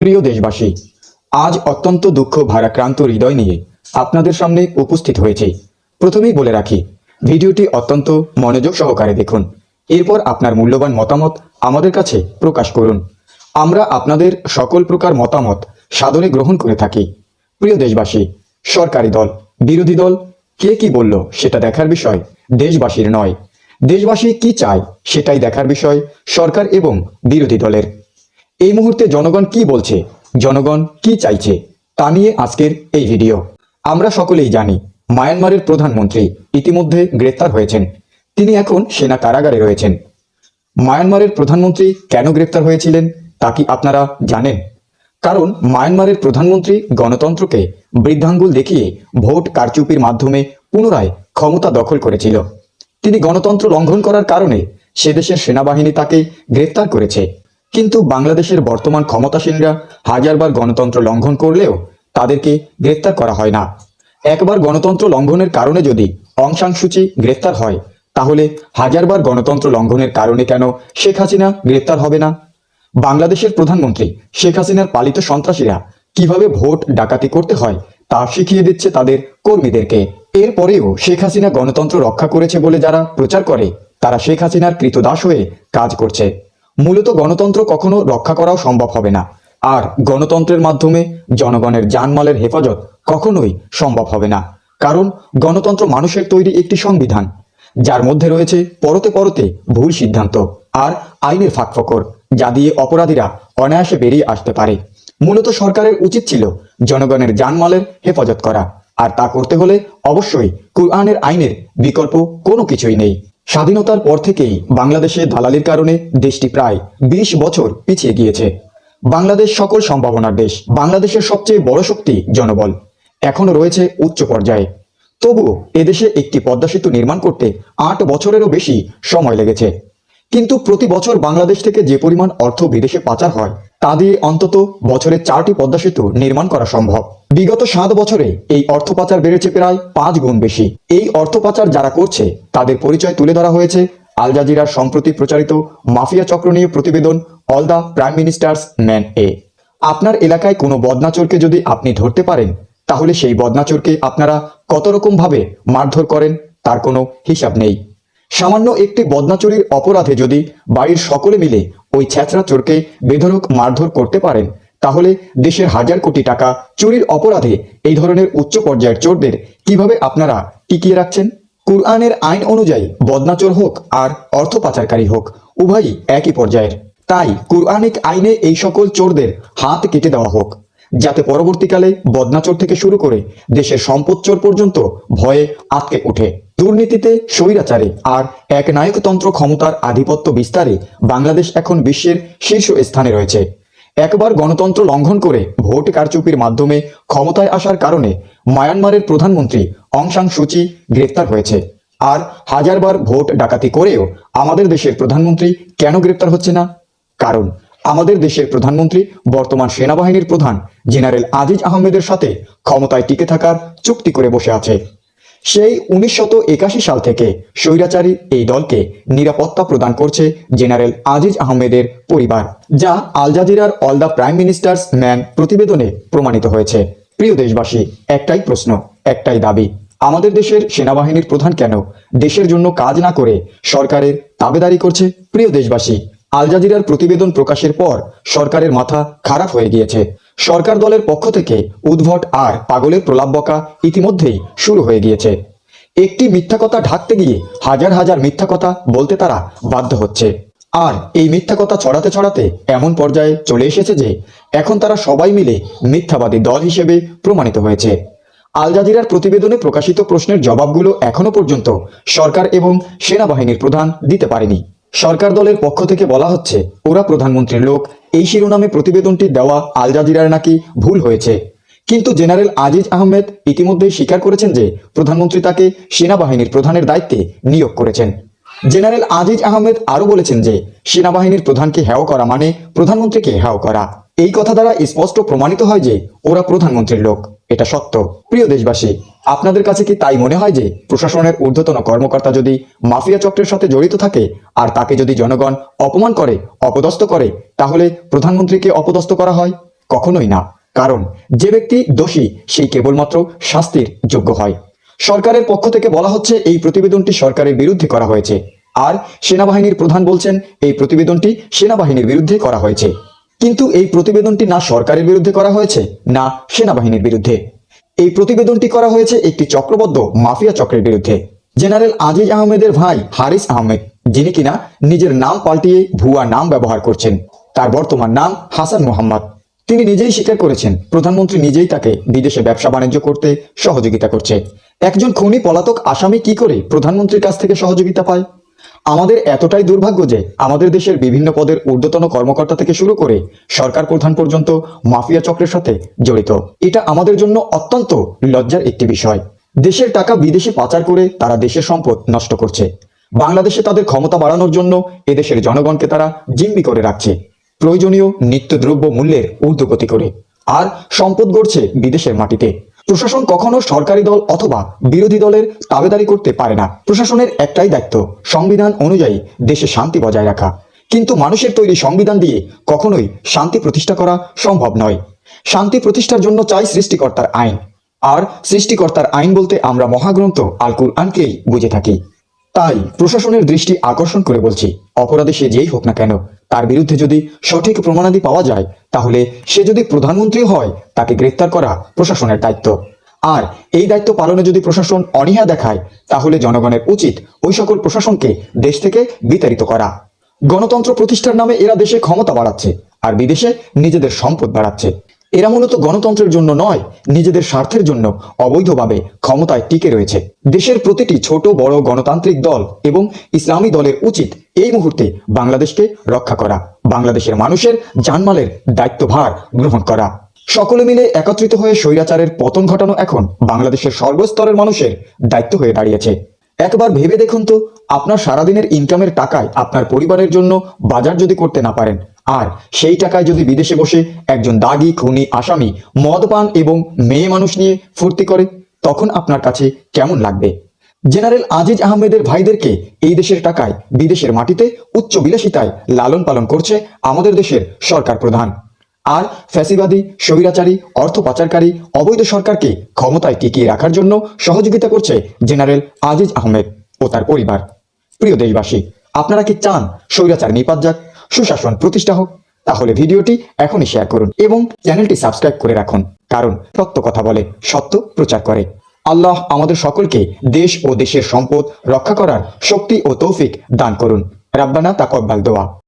প্রিয় দেশবাসী, আজ অত্যন্ত দুঃখ, ভারাক্রান্ত হৃদয় নিয়ে আপনাদের সামনে উপস্থিত হয়েছে। প্রথমেই বলে রাখি, ভিডিওটি অত্যন্ত মনোযোগ সহকারে দেখুন। এরপর আপনার মূল্যবান মতামত আমাদের কাছে প্রকাশ করুন। আমরা আপনাদের সকল প্রকার মতামত সাদরে গ্রহণ করে থাকি। প্রিয় দেশবাসী, সরকারি দল, বিরোধী দল, কে কি বলল সেটা দেখার বিষয় দেশবাসীর নয়। দেশবাসী কি চায় সেটাই দেখার বিষয় সরকার এবং বিরোধী দলের। এই মুহূর্তে জনগণ কি বলছে? জনগণ কি চাইছে? তা নিয়ে আজকের এই ভিডিও। আমরা সকলেই জানি, মায়ানমারের প্রধানমন্ত্রী ইতিমধ্যে গ্রেফতার হয়েছেন। তিনি এখন সেনা কারাগারে রয়েছেন। মায়ানমারের প্রধানমন্ত্রী কেন গ্রেপ্তার হয়েছিলেন, তা কি আপনারা জানেন? কারণ মায়ানমারের প্রধানমন্ত্রী গণতন্ত্রকে বৃদ্ধাঙ্গুল দেখিয়ে ভোট কারচুপির মাধ্যমে পুনরায় ক্ষমতা দখল করেছিল। তিনি গণতন্ত্র লঙ্ঘন করার কারণে সে দেশের সেনাবাহিনী তাকে গ্রেফতার করেছে। কিন্তু বাংলাদেশের বর্তমান ক্ষমতাসীনরা হাজারবার গণতন্ত্র লঙ্ঘন করলেও তাদেরকে গ্রেফতার করা হয় না। একবার গণতন্ত্র লঙ্ঘনের কারণে যদি অং সান সূচি গ্রেফতার হয়, তাহলে হাজারবার গণতন্ত্র লঙ্ঘনের কারণে কেন শেখ হাসিনা গ্রেফতার হবে না? বাংলাদেশের প্রধানমন্ত্রী শেখ হাসিনার পালিত সন্ত্রাসীরা কীভাবে ভোট ডাকাতি করতে হয় তা শিখিয়ে দিচ্ছে তাদের কর্মীদেরকে। এরপরেও শেখ হাসিনা গণতন্ত্র রক্ষা করেছে বলে যারা প্রচার করে, তারা শেখ হাসিনার কৃতদাস হয়ে কাজ করছে। মূলত গণতন্ত্র কখনো রক্ষা করাও সম্ভব হবে না। আর গণতন্ত্রের মাধ্যমে জনগণের জানমালের হেফাজত কখনোই সম্ভব হবে না। কারণ গণতন্ত্র মানুষের তৈরি একটি সংবিধান, যার মধ্যে রয়েছে পরতে পরতে ভুল সিদ্ধান্ত আর আইনের ফাঁকফোকর যা দিয়ে অপরাধীরা অনায়াসে বেরিয়ে আসতে পারে। মূলত সরকারের উচিত ছিল জনগণের জানমালের হেফাজত করা, আর তা করতে হলে অবশ্যই কুরআনের আইনের বিকল্প কোনো কিছুই নেই। স্বাধীনতার পর থেকেই বাংলাদেশে দালালির কারণে দেশটি প্রায় বিশ বছর পিছিয়ে গিয়েছে। বাংলাদেশ সকল সম্ভাবনার দেশ, বাংলাদেশের সবচেয়ে বড় শক্তি জনবল এখনও রয়েছে উচ্চ পর্যায়ে। তবুও এদেশে একটি পদ্মা সেতু নির্মাণ করতে আট বছরেরও বেশি সময় লেগেছে। কিন্তু প্রতি বছর বাংলাদেশ থেকে যে পরিমাণ অর্থ বিদেশে পাচার হয়, তা দিয়ে অন্তত বছরে চারটি পদ্মা সেতু নির্মাণ করা সম্ভব। বিগত সাত বছরে এই অর্থ পাচার বেড়েছে প্রায় পাঁচ গুণ বেশি। এই অর্থ পাচার যারা করছে, তাদের পরিচয় তুলে ধরা হয়েছে আল জাজিরার সম্প্রতি প্রচারিত মাফিয়া চক্র নিয়ে প্রতিবেদন all the prime minister's man এ। আপনার এলাকায় কোনো বদনাচোরকে যদি আপনি ধরতে পারেন, তাহলে সেই বদনাচোরকে আপনারা কত রকম ভাবে মারধর করেন, তার কোনো হিসাব নেই। সামান্য একটি বদনাচুরির অপরাধে যদি বাড়ির সকলে মিলে ওই ছ্যাঁচড়া চোরকে বেধরক মারধর করতে পারেন, তাহলে দেশের হাজার কোটি টাকা চুরির অপরাধে এই ধরনের উচ্চ পর্যায়ের চোরদের কীভাবে আপনারা টিকিয়ে রাখছেন? কুরআনের আইন অনুযায়ী বদনাচোর হোক আর অর্থ পাচারকারী হোক, উভয়ই একই পর্যায়ের। তাই কুরআনিক আইনে এই সকল চোরদের হাত কেটে দেওয়া হোক। যাতে পরবর্তীকালে বদনাচর থেকে শুরু করে দেশের সম্পদ চোর পর্যন্ত ভয়ে আটকে ওঠে। দুর্নীতিতে স্বৈরাচারে আর এক নায়কতন্ত্র ক্ষমতার আধিপত্য বিস্তারে বাংলাদেশ এখন বিশ্বের শীর্ষ স্থানে রয়েছে। একবার গণতন্ত্র লঙ্ঘন করে ভোট কারচুপির মাধ্যমে ক্ষমতায় আসার কারণে মায়ানমারের প্রধানমন্ত্রী অং সান সুচি গ্রেপ্তার হয়েছে। আর হাজারবার ভোট ডাকাতি করেও আমাদের দেশের প্রধানমন্ত্রী কেন গ্রেপ্তার হচ্ছে না? কারণ আমাদের দেশের প্রধানমন্ত্রী, বর্তমান সেনাবাহিনীর প্রধান জেনারেল আজিজ আহমেদের সাথে ক্ষমতায় টিকে থাকার চুক্তি করে বসে আছে। সেই একাশি সাল থেকে স্বৈরাচারী এই দলকে নিরাপত্তা প্রদান করছে জেনারেল আজিজ আহমেদের পরিবার, যা আল জাজিরার all the prime minister's man প্রতিবেদনে প্রমাণিত হয়েছে। প্রিয় দেশবাসী, একটাই প্রশ্ন, একটাই দাবি, আমাদের দেশের সেনাবাহিনীর প্রধান কেন? দেশের জন্য কাজ না করে সরকারের তাবেদারি করছে? প্রিয় দেশবাসী আল জাজিরার প্রতিবেদন প্রকাশের পর সরকারের মাথা খারাপ হয়ে গিয়েছে। সরকার দলের পক্ষ থেকে উদ্ভট আর পাগলের প্রলাপ বকা ইতিমধ্যেই শুরু হয়ে গিয়েছে। একটি মিথ্যা কথা ঢাকতে গিয়ে হাজার হাজার মিথ্যা কথা বলতে তারা বাধ্য হচ্ছে। আর এই মিথ্যা কথা ছড়াতে ছড়াতে এমন পর্যায়ে চলে এসেছে যে এখন তারা সবাই মিলে মিথ্যাবাদী দল হিসেবে প্রমাণিত হয়েছে। আল জাজিরার প্রতিবেদনে প্রকাশিত প্রশ্নের জবাবগুলো এখনও পর্যন্ত সরকার এবং সেনাবাহিনীর প্রধান দিতে পারেনি। সরকার দলের পক্ষ থেকে বলা হচ্ছে, ওরা প্রধানমন্ত্রীর লোক। এই শিরোনামে প্রতিবেদনটি দেওয়া আল জাজিরার নাকি ভুল হয়েছে। কিন্তু জেনারেল আজিজ আহমেদ ইতিমধ্যেই স্বীকার করেছেন যে, প্রধানমন্ত্রী তাকে সেনাবাহিনীর প্রধানের দায়িত্বে নিয়োগ করেছেন। জেনারেল আজিজ আহমেদ আরও বলেছেন যে, সেনাবাহিনীর প্রধানকে হ্যাও করা মানে প্রধানমন্ত্রীকে হ্যাও করা। এই কথা দ্বারা স্পষ্ট প্রমাণিত হয় যে ওরা প্রধানমন্ত্রীর লোক। এটা সত্য। প্রিয় দেশবাসী, আপনাদের কাছে কি তাই মনে হয় যে প্রশাসনের ঊর্ধ্বতন কর্মকর্তা যদি মাফিয়া চক্রের সাথে জড়িত থাকে আর তাকে যদি জনগণ অপমান করে, অপদস্থ করে, তাহলে প্রধানমন্ত্রীকে অপদস্থ করা হয়? কখনোই না। কারণ যে ব্যক্তি দোষী, সেই কেবলমাত্র শাস্তির যোগ্য হয়। সরকারের পক্ষ থেকে বলা হচ্ছে এই প্রতিবেদনটি সরকারের বিরুদ্ধে করা হয়েছে। আর সেনাবাহিনীর প্রধান বলছেন, এই প্রতিবেদনটি সেনাবাহিনীর বিরুদ্ধে করা হয়েছে। কিন্তু এই প্রতিবেদনটি না সরকারের বিরুদ্ধে করা হয়েছে, না সেনাবাহিনীর বিরুদ্ধে। এই প্রতিবেদনটি করা হয়েছে একটি চক্রবদ্ধ মাফিয়া চক্রের বিরুদ্ধে। জেনারেল আজিজ আহমেদের ভাই হারিস আহমেদ, যিনি কিনা নিজের নাম পাল্টিয়ে ভুয়া নাম ব্যবহার করছেন, তার বর্তমান নাম হাসান মোহাম্মদ। তিনি নিজেই স্বীকার করেছেন, প্রধানমন্ত্রী নিজেই তাকে বিদেশে ব্যবসা বাণিজ্য করতে সহযোগিতা করছে। একজন খুনি পলাতক আসামি কি করে প্রধানমন্ত্রীর কাছ থেকে সহযোগিতা পায়? আমাদের এতটাই দুর্ভাগ্য যে আমাদের দেশের বিভিন্ন পদের ঊর্ধ্বতন কর্মকর্তা থেকে শুরু করে সরকার প্রধান পর্যন্ত মাফিয়া চক্রের সাথে জড়িত। এটা আমাদের জন্য অত্যন্ত লজ্জার একটি বিষয়। দেশের টাকা বিদেশে পাচার করে তারা দেশের সম্পদ নষ্ট করছে। বাংলাদেশে তাদের ক্ষমতা বাড়ানোর জন্য এদেশের জনগণকে তারা জিম্মি করে রাখছে। প্রয়োজনীয় নিত্যদ্রব্য মূল্যের ঊর্ধ্বগতি করে। আর সম্পদ গড়ছে বিদেশের মাটিতে। প্রশাসন কখনো সরকারি দল অথবা বিরোধী দলের তাবেদারি করতে পারে না। প্রশাসনের একটাই দায়িত্ব, সংবিধান অনুযায়ী দেশে শান্তি বজায় রাখা। কিন্তু মানুষের তৈরি সংবিধান দিয়ে কখনোই শান্তি প্রতিষ্ঠা করা সম্ভব নয়। শান্তি প্রতিষ্ঠার জন্য চাই সৃষ্টিকর্তার আইন। আর সৃষ্টিকর্তার আইন বলতে আমরা মহাগ্রন্থ আল কুরআনকেই বুঝে থাকি। তাই প্রশাসনের দৃষ্টি আকর্ষণ করে বলছি, অপরাধে সে যেই হোক না কেন, তার বিরুদ্ধে যদি সঠিক প্রমাণাদি পাওয়া যায় তাহলে সে যদি প্রধানমন্ত্রী হয়, তাকে গ্রেফতার করা প্রশাসনের দায়িত্ব। আর এই দায়িত্ব পালনে যদি প্রশাসন অনীহা দেখায়, তাহলে জনগণের উচিত ওই সকল প্রশাসনকে দেশ থেকে বিতাড়িত করা। গণতন্ত্র প্রতিষ্ঠার নামে এরা দেশে ক্ষমতা বাড়াচ্ছে, আর বিদেশে নিজেদের সম্পদ বাড়াচ্ছে। এরা মূলত গণতন্ত্রের জন্য নয়, নিজেদের স্বার্থের জন্য অবৈধভাবে ক্ষমতায় টিকে রয়েছে। দেশের প্রতিটি ছোট, বড় গণতান্ত্রিক দল এবং ইসলামী দলের উচিত এই মুহূর্তে বাংলাদেশকে রক্ষা করা, বাংলাদেশের মানুষের জানমালের দায়িত্বভার গ্রহণ করা। সকলে মিলে একত্রিত হয়ে স্বৈরাচারের পতন ঘটানো এখন বাংলাদেশের সর্বস্তরের মানুষের দায়িত্ব হয়ে দাঁড়িয়েছে। একবার ভেবে দেখুন তো, আপনার সারাদিনের ইনকামের টাকায় আপনার পরিবারের জন্য বাজার যদি করতে না পারেন আর সেই টাকায় যদি বিদেশে বসে একজন দাগি, খুনি, আসামি মদ পান এবং মেয়ে মানুষ নিয়ে ফুর্তি করে, তখন আপনার কাছে কেমন লাগবে? জেনারেল আজিজ আহমেদের ভাইদেরকে এই দেশের টাকায় বিদেশের মাটিতে উচ্চ বিলাসিতায় লালন পালন করছে আমাদের দেশের সরকার প্রধান। আর ফ্যাসিবাদী, স্বৈরাচারী, অর্থ পাচারকারী, অবৈধ সরকারকে ক্ষমতায় টিকিয়ে রাখার জন্য সহযোগিতা করছে জেনারেল আজিজ আহমেদ ও তার পরিবার। প্রিয় দেশবাসী, আপনারা কি চান স্বৈরাচার নিপাত যাক? সুশাসন প্রতিষ্ঠা হোক, তাহলে ভিডিওটি এখনই শেয়ার করুন এবং চ্যানেলটি সাবস্ক্রাইব করে রাখুন, কারণ সত্য কথা বলে সত্য প্রচার করে। আল্লাহ আমাদের সকলকে দেশ ও দেশের সম্পদ রক্ষা করার শক্তি ও তৌফিক দান করুন। রাব্বানা তাকব্বাল দোয়া।